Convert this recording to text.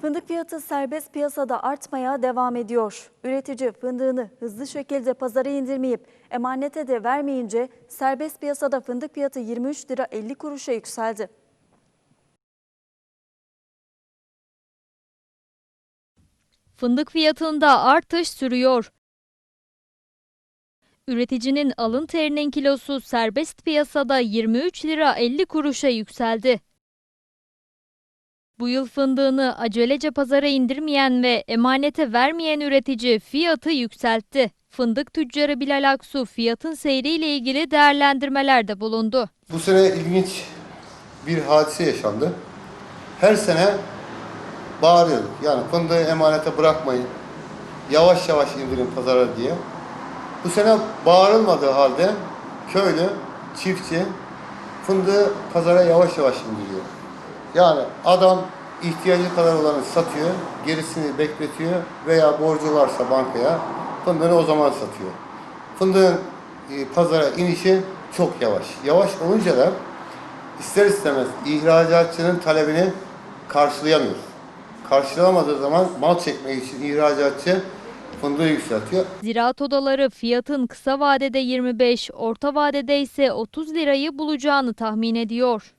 Fındık fiyatı serbest piyasada artmaya devam ediyor. Üretici fındığını hızlı şekilde pazara indirmeyip emanete de vermeyince serbest piyasada fındık fiyatı 23 lira 50 kuruşa yükseldi. Fındık fiyatında artış sürüyor. Üreticinin alın terinin kilosu serbest piyasada 23 lira 50 kuruşa yükseldi. Bu yıl fındığını acelece pazara indirmeyen ve emanete vermeyen üretici fiyatı yükseltti. Fındık tüccarı Bilal Aksu fiyatın seyriyle ilgili değerlendirmelerde bulundu. Bu sene ilginç bir hadise yaşandı. Her sene bağırıyorduk. Yani fındığı emanete bırakmayın. Yavaş yavaş indirin pazara diye. Bu sene bağırılmadığı halde köylü, çiftçi fındığı pazara yavaş yavaş indiriyor. Yani adam ihtiyacı kadar olanı satıyor, gerisini bekletiyor veya borcu varsa bankaya fındığını o zaman satıyor. Fındığın e, pazara inişi çok yavaş. Yavaş olunca da ister istemez ihracatçının talebini karşılayamıyor. Karşılayamadığı zaman mal çekmek için ihracatçı fındığı yükseltiyor. Ziraat odaları fiyatın kısa vadede 25, orta vadede ise 30 lirayı bulacağını tahmin ediyor.